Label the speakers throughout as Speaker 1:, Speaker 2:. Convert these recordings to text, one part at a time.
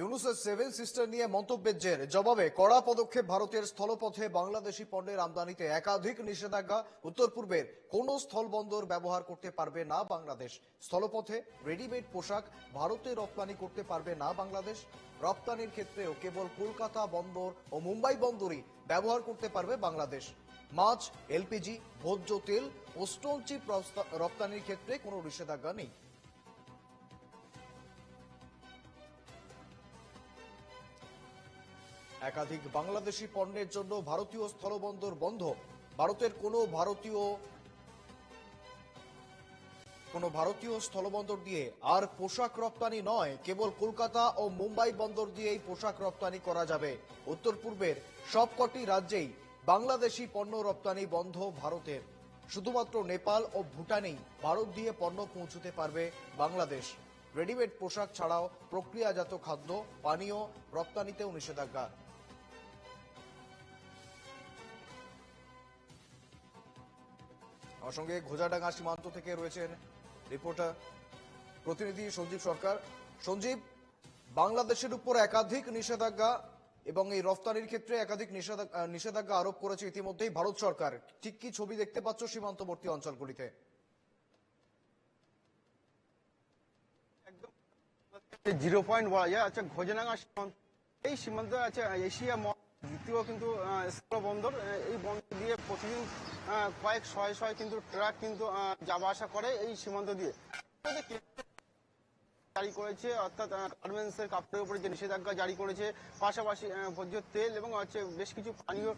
Speaker 1: ইউনুসের seven sister নিয়ে মন্তব্যের জের। জবাবে, কড়া পদক্ষেপ ভারতের স্থলপথে বাংলাদেশি পণ্যের আমদানিতে একাধিক নিষেধাজ্ঞা। উত্তর পূর্বের কোন স্থলবন্দর ব্যবহার করতে পারবে না বাংলাদেশ। স্থলপথে রেডিমেড পোশাক ভারতে রপ্তানি করতে পারবে না বাংলাদেশ। রপ্তানির ক্ষেত্রেও কেবল কলকাতা বন্দর ও মুম্বাই বন্দরই ব্যবহার করতে পারবে বাংলাদেশ। মাছ, এলপিজি, ভোজ্য তেল ও স্টোন চিপ রপ্তানির ক্ষেত্রে কোনো নিষেধাজ্ঞা নেই। একাধিক বাংলাদেশি পণ্যের জন্য ভারতীয় স্থলবন্দর বন্ধ। ভারতের কোনো ভারতীয় কোনো ভারতীয় স্থলবন্দর দিয়ে আর পোশাক রপ্তানি নয়, কেবল কলকাতা ও মুম্বাই বন্দর দিয়েই পোশাক রপ্তানি করা যাবে। উত্তর পূর্বের সবকটি রাজ্যেই বাংলাদেশি পণ্য রপ্তানি বন্ধ ভারতের। শুধুমাত্র নেপাল ও ভুটানেই ভারত দিয়ে পণ্য পৌঁছতে পারবে বাংলাদেশ। রেডিমেড পোশাক ছাড়াও প্রক্রিয়াজাত খাদ্য, পানীয় রপ্তানিতেও নিষেধাজ্ঞা। আমার সঙ্গে ঘোজাডাঙ্গা সীমান্ত থেকে রয়েছেন রিপোর্টার প্রতিনিধি সঞ্জীব সরকার। সঞ্জীব, বাংলাদেশের উপর একাধিক নিষেধাজ্ঞা এবং এই রফতানির ক্ষেত্রে একাধিক নিষেধা- নিষেধাজ্ঞা আরোপ করেছে ইতিমধ্যেই ভারত সরকার। ঠিক কি ছবি দেখতে পাচ্ছ সীমান্তবর্তী অঞ্চলগুলিতে?
Speaker 2: জিরো পয়েন্ট বলা যায় আচ্ছা ঘোজনাঙ্গা সীমান্ত, এই সীমান্ত আছে, এশিয়া মহা- কিন্তু স্থল বন্দর এই বন্দর দিয়ে প্রতিদিন কয়েক শয়ে শয়ে কিন্তু ট্রাক কিন্তু যাওয়া আসা করে এই সীমান্ত দিয়ে। জারি করেছে অর্থাৎ গার্মেন্টস এর কাপড়ের উপরে যে নিষেধাজ্ঞা জারি করেছে পাশাপাশি ভোজ্য তেল এবং হচ্ছে বেশ কিছু পানীয়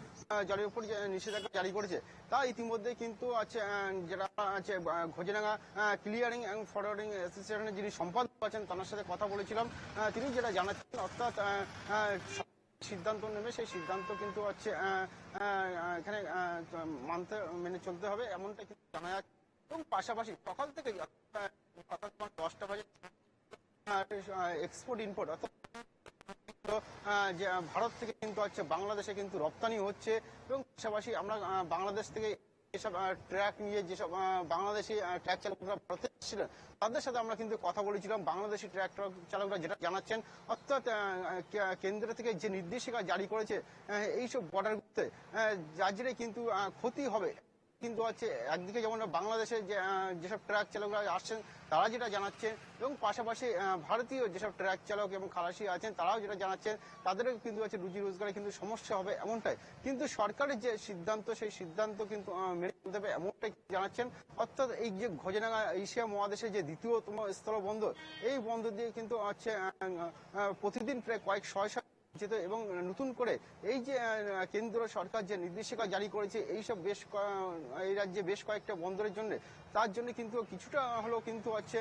Speaker 2: জলের উপর নিষেধাজ্ঞা জারি করেছে তা ইতিমধ্যে কিন্তু আছে যারা আছে আহ, ক্লিয়ারিং এবং ফরওয়ার্ডিং অ্যাসোসিয়েশনের যিনি সম্পাদক আছেন তার সাথে কথা বলেছিলাম। তিনি যেটা জানাচ্ছেন অর্থাৎ সিদ্ধান্ত নেবে, সেই সিদ্ধান্ত কিন্তু হচ্ছে এখানে মানতে, মেনে চলতে হবে এমনটা কিন্তু জানা যাচ্ছে। এবং পাশাপাশি সকাল থেকে অর্থাৎ দশটা বাজে এক্সপোর্ট ইম্পোর্ট অর্থাৎ যে, ভারত থেকে কিন্তু হচ্ছে বাংলাদেশে কিন্তু রপ্তানি হচ্ছে। এবং পাশাপাশি আমরা বাংলাদেশ থেকে যেসব ট্র্যাক নিয়ে যেসব বাংলাদেশি ট্র্যাক চালকরা ভারতে এসেছিলেন, তাদের সাথে আমরা কিন্তু কথা বলেছিলাম। বাংলাদেশি ট্র্যাক চালকরা যেটা জানাচ্ছেন, অর্থাৎ কেন্দ্র থেকে যে নির্দেশিকা জারি করেছে এইসব বর্ডারগুলোতে যার জেরে কিন্তু ক্ষতি হবে। কিন্তু হচ্ছে একদিকে যেমন বাংলাদেশে যেসব ট্রাক চালকরা আসছেন, তারা যেটা জানাচ্ছেন, এবং পাশাপাশি ভারতীয় যেসব ট্রাক চালক এবং খালাসি আছেন, তারাও যেটা জানাচ্ছেন, তাদেরও কিন্তু হচ্ছে রুজি রোজগারে কিন্তু সমস্যা হবে এমনটাই। কিন্তু সরকারের যে সিদ্ধান্ত, সেই সিদ্ধান্ত কিন্তু মেনে চলতে হবে এমনটাই জানাচ্ছেন। অর্থাৎ এই যে ঘোজনাঙ্গা এশিয়া মহাদেশের যে দ্বিতীয়তম স্থল বন্দর এই বন্দর দিয়ে কিন্তু হচ্ছে প্রতিদিন প্রায় কয়েক ছয় শয় এবং নতুন করে এই যে কেন্দ্র সরকার যে নির্দেশিকা জারি করেছে, এইসব বেশ এই রাজ্যে বেশ কয়েকটা বন্দরের জন্য তার জন্য কিন্তু কিছুটা হলেও কিন্তু হচ্ছে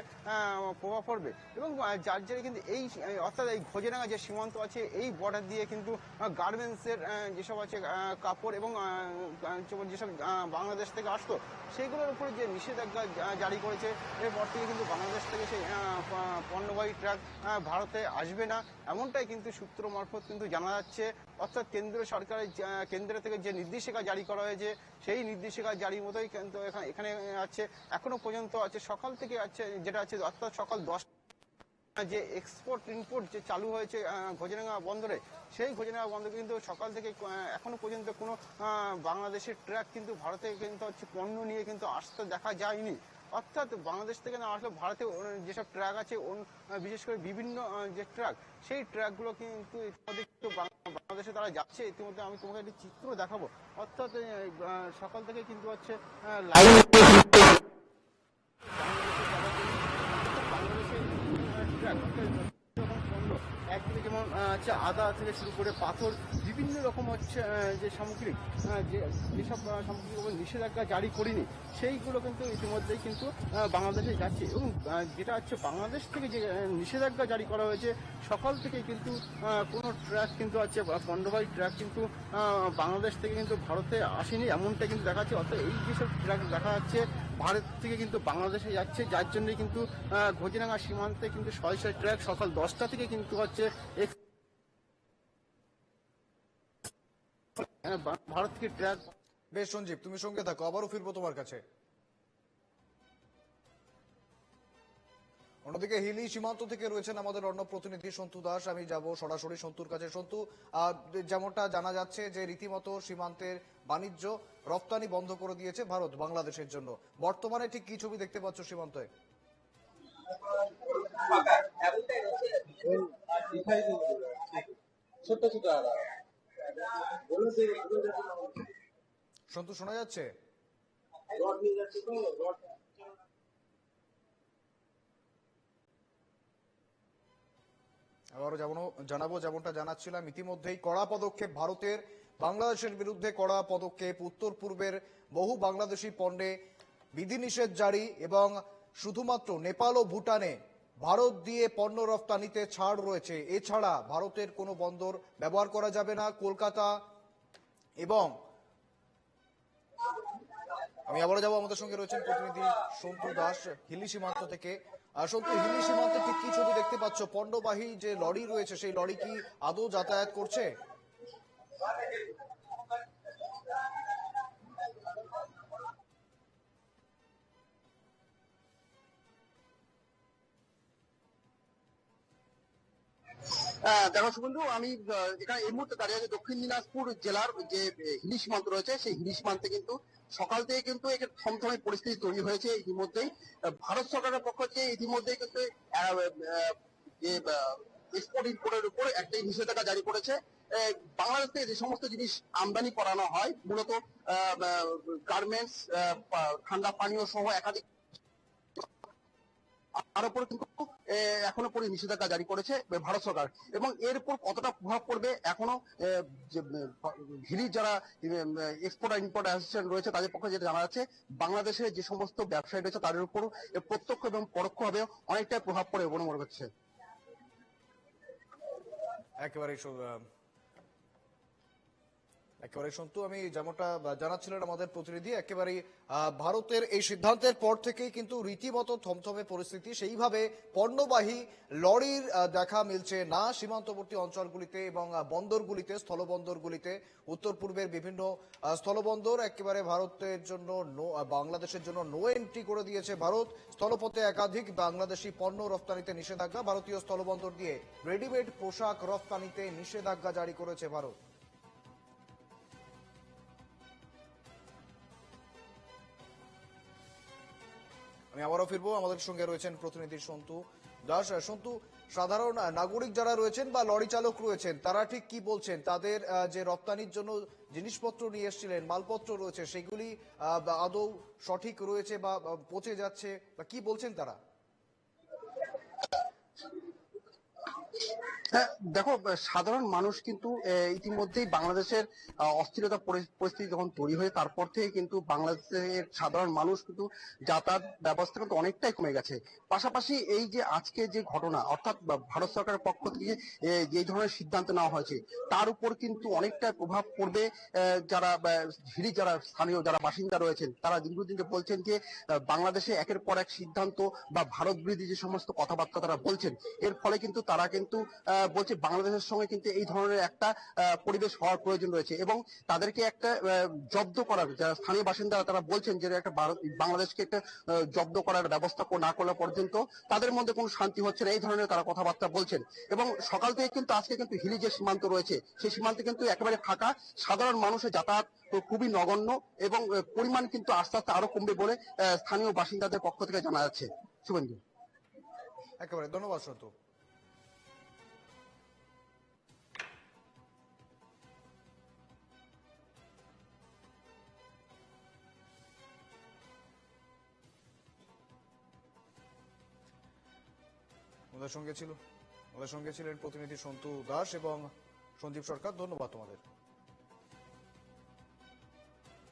Speaker 2: প্রভাব পড়বে। এবং যার জন্য কিন্তু এই অর্থাৎ এই ঘোজেরাঙ্গা যে সীমান্ত আছে, এই বর্ডার দিয়ে কিন্তু গার্মেন্টসের যেসব আছে কাপড় এবং যেসব বাংলাদেশ থেকে আসতো, সেইগুলোর উপরে যে নিষেধাজ্ঞা জারি করেছে এরপর থেকে কিন্তু বাংলাদেশ থেকে সেই পণ্যবাহী ট্রাক ভারতে আসবে না। এমনটাই কিন্তু সূত্র মারফত কিন্তু জানা যাচ্ছে। অর্থাৎ কেন্দ্র সরকারের কেন্দ্র থেকে যে নির্দেশিকা জারি করা হয়েছে, সেই নির্দেশিকা জারি মতোই কিন্তু এখানে আছে। এখনও পর্যন্ত আছে। সকাল থেকে আছে যেটা আছে অর্থাৎ সকাল দশ যে এক্সপোর্ট ইম্পোর্ট যে চালু হয়েছে আহ, ঘোজরাঙ্গা বন্দরে সেই ঘোজরাঙ্গা বন্দরে কিন্তু সকাল থেকে এখনও পর্যন্ত কোনো বাংলাদেশের ট্রাক কিন্তু ভারতে কিন্তু হচ্ছে পণ্য নিয়ে কিন্তু আসতে দেখা যায়নি। অর্থাৎ বাংলাদেশ থেকে না আসলে ভারতে যেসব ট্রাক আছে বিশেষ করে বিভিন্ন যে ট্রাক, সেই ট্রাকগুলো কিন্তু বাংলাদেশে তারা যাচ্ছে। ইতিমধ্যে আমি তোমাকে একটি চিত্র দেখাবো। অর্থাৎ সকাল থেকে কিন্তু হচ্ছে একদিকে যেমন হচ্ছে আদা থেকে শুরু করে পাথর, বিভিন্ন রকম হচ্ছে যে সামগ্রী যে যেসব সামগ্রীর উপর নিষেধাজ্ঞা জারি করিনি, সেইগুলো কিন্তু ইতিমধ্যেই কিন্তু বাংলাদেশে যাচ্ছে এবং যেটা হচ্ছে বাংলাদেশ থেকে যে নিষেধাজ্ঞা জারি করা হয়েছে, সকাল থেকে কিন্তু কোনো ট্র্যাক কিন্তু আছে পণ্ডবাই ট্র্যাক কিন্তু বাংলাদেশ থেকে কিন্তু ভারতে আসেনি, এমনটা কিন্তু দেখা যাচ্ছে অর্থাৎ এই যেসব ট্র্যাক দেখা যাচ্ছে ভারত থেকে কিন্তু বাংলাদেশে যাচ্ছে, যার জন্যই কিন্তু ঘোজরাঙ্গা সীমান্তে কিন্তু ছয় ছয় ট্র্যাক সকাল দশটা থেকে কিন্তু হচ্ছে এক্স- ভারত থেকে ট্র্যাক
Speaker 1: বেশ, সঞ্জীব, তুমি সঙ্গে থাকো, আবারও ফিরবো তোমার কাছে। অন্যদিকে হিলি সীমান্ত থেকে রয়েছেন আমাদের অন্য প্রতিনিধি সন্তু দাস। আমি যাব সরাসরি সন্তুর কাছে। সন্তু যেমনটা জানা যাচ্ছে যে রীতিমতো সীমান্তের বাণিজ্য রপ্তানি বন্ধ করে দিয়েছে ভারত বাংলাদেশের জন্য। বর্তমানে ঠিক কি ছবি দেখতে পাচ্ছ সীমান্তে? সন্তু, শোনা যাচ্ছে
Speaker 3: রড নিয়ে যাচ্ছে তো রড
Speaker 1: আবারও যেমন জানাব, যেমনটা জানাচ্ছিলাম, ইতিমধ্যেই কড়া পদক্ষেপ ভারতের। বাংলাদেশের বিরুদ্ধে কড়া পদক্ষেপ, উত্তর পূর্বের বহু বাংলাদেশি পণ্যে বিধিনিষেধ জারি এবং শুধুমাত্র নেপাল ও ভুটানে ভারত দিয়ে পণ্য রপ্তানিতে ছাড় রয়েছে। এছাড়া ভারতের কোনো বন্দর ব্যবহার করা যাবে না, কলকাতা এবং আমি আবারও যাব, আমাদের সঙ্গে রয়েছেন প্রতিনিধি সন্তু দাস, হিলি সীমান্ত থেকে। সন্তু হিলি সীমান্তে ঠিক কি ছবি দেখতে পাচ্ছ? পণ্যবাহী যে লরি রয়েছে সেই লরি কি আদৌ যাতায়াত করছে?
Speaker 4: আহ, দেখো শুভেন্দু আমি এখানে এই মুহূর্তে দাঁড়িয়ে আছি দক্ষিণ দিনাজপুর জেলার যে হিলি সীমান্ত রয়েছে সেই হিলি সীমান্তে কিন্তু সকাল থেকে কিন্তু একটা থমথমে পরিস্থিতি তৈরি হয়েছে ইতিমধ্যেই। ভারত সরকারের পক্ষ থেকে ইতিমধ্যেই কিন্তু যে এক্সপোর্ট ইম্পোর্টের উপর একটাই নিষেধাজ্ঞা জারি করেছে। বাংলাদেশ থেকে যে সমস্ত জিনিস আমদানি করানো হয়, মূলত গার্মেন্টস ঠান্ডা পানীয় সহ একাধিক তার উপর কিন্তু এখনও পরে নিষেধাজ্ঞা জারি করেছে ভারত সরকার। এবং এর উপর কতটা প্রভাব পড়বে এখনও হিলি যারা এক্সপোর্ট ইম্পোর্ট অ্যাসোসিয়েশন রয়েছে তাদের পক্ষে যেটা জানা যাচ্ছে, বাংলাদেশে যে সমস্ত ব্যবসায়ী রয়েছে তাদের উপর প্রত্যক্ষ এবং পরোক্ষভাবে অনেকটাই প্রভাব পড়ে বলে মনে করছে
Speaker 1: একেবারে একেবারে সন্তু আমি যেমনটা জানাচ্ছিলেন আমাদের প্রতিনিধি একেবারেই আহ, ভারতের এই সিদ্ধান্তের পর থেকেই কিন্তু রীতিমতো থমথমে পরিস্থিতি সেইভাবে পণ্যবাহী লরির দেখা মিলছে না সীমান্তবর্তী অঞ্চলগুলিতে এবং বন্দরগুলিতে স্থলবন্দরগুলিতে। উত্তর পূর্বের বিভিন্ন স্থলবন্দর একেবারে ভারতের জন্য বাংলাদেশের জন্য নো এন্ট্রি করে দিয়েছে ভারত। স্থলপথে একাধিক বাংলাদেশি পণ্য রপ্তানিতে নিষেধাজ্ঞা ভারতীয় স্থলবন্দর দিয়ে রেডিমেড পোশাক রপ্তানিতে নিষেধাজ্ঞা জারি করেছে ভারত। আমি আবারও ফিরবো। আমাদের সঙ্গে রয়েছেন প্রতিনিধি সন্তু দাস। সন্তু, সাধারণ নাগরিক যারা রয়েছেন বা লরি চালক রয়েছেন, তারা ঠিক কি বলছেন? তাদের যে রপ্তানির জন্য জিনিসপত্র নিয়ে এসেছিলেন, মালপত্র রয়েছে, সেগুলি আদৌ সঠিক রয়েছে বা পচে যাচ্ছে, বা কি বলছেন তারা?
Speaker 4: দেখো সাধারণ মানুষ কিন্তু ইতিমধ্যেই বাংলাদেশের অস্থিরতা পরিস্থিতি যখন তৈরি হয়ে তারপর থেকে কিন্তু বাংলাদেশের সাধারণ মানুষ কিন্তু যাতায়াত ব্যবস্থা কিন্তু অনেকটাই কমে গেছে। পাশাপাশি এই যে আজকে যে ঘটনা অর্থাৎ ভারত সরকারের পক্ষ থেকে যে ধরনের সিদ্ধান্ত নেওয়া হয়েছে তার উপর কিন্তু অনেকটা প্রভাব পড়বে যারা হিলি যারা স্থানীয় যারা বাসিন্দা রয়েছেন তারা দীর্ঘদিন বলছেন যে বাংলাদেশে একের পর এক সিদ্ধান্ত বা ভারত বিরোধী যে সমস্ত কথাবার্তা তারা বলছেন এর ফলে কিন্তু তারা কিন্তু আহ, বলছে বাংলাদেশের সঙ্গে কিন্তু এই ধরনের একটা পরিবেশ হওয়ার প্রয়োজন রয়েছে এবং তাদেরকে একটা জব্দ করার, যারা স্থানীয় বাসিন্দা তারা বলছেন যে একটা বাংলাদেশকে একটা জব্দ করার ব্যবস্থা না করলে পর্যন্ত তাদের মধ্যে কোনো শান্তি হচ্ছে না, এই ধরনের তারা কথাবার্তা বলছেন। এবং সকাল থেকে কিন্তু আজকে কিন্তু হিলি যে সীমান্ত রয়েছে, সেই সীমান্তে কিন্তু একেবারে ফাঁকা, সাধারণ মানুষের যাতায়াত খুবই নগণ্য এবং পরিমাণ কিন্তু আস্তে আস্তে আরও কমবে বলে স্থানীয় বাসিন্দাদের পক্ষ থেকে জানা যাচ্ছে। শুভেন্দু।
Speaker 1: একেবারে, ধন্যবাদ, সন্তু। আমাদের সঙ্গে ছিল। আমাদের সঙ্গে ছিলেন প্রতিনিধি সন্তু দাস এবং সন্দীপ সরকার। ধন্যবাদ তোমাদের।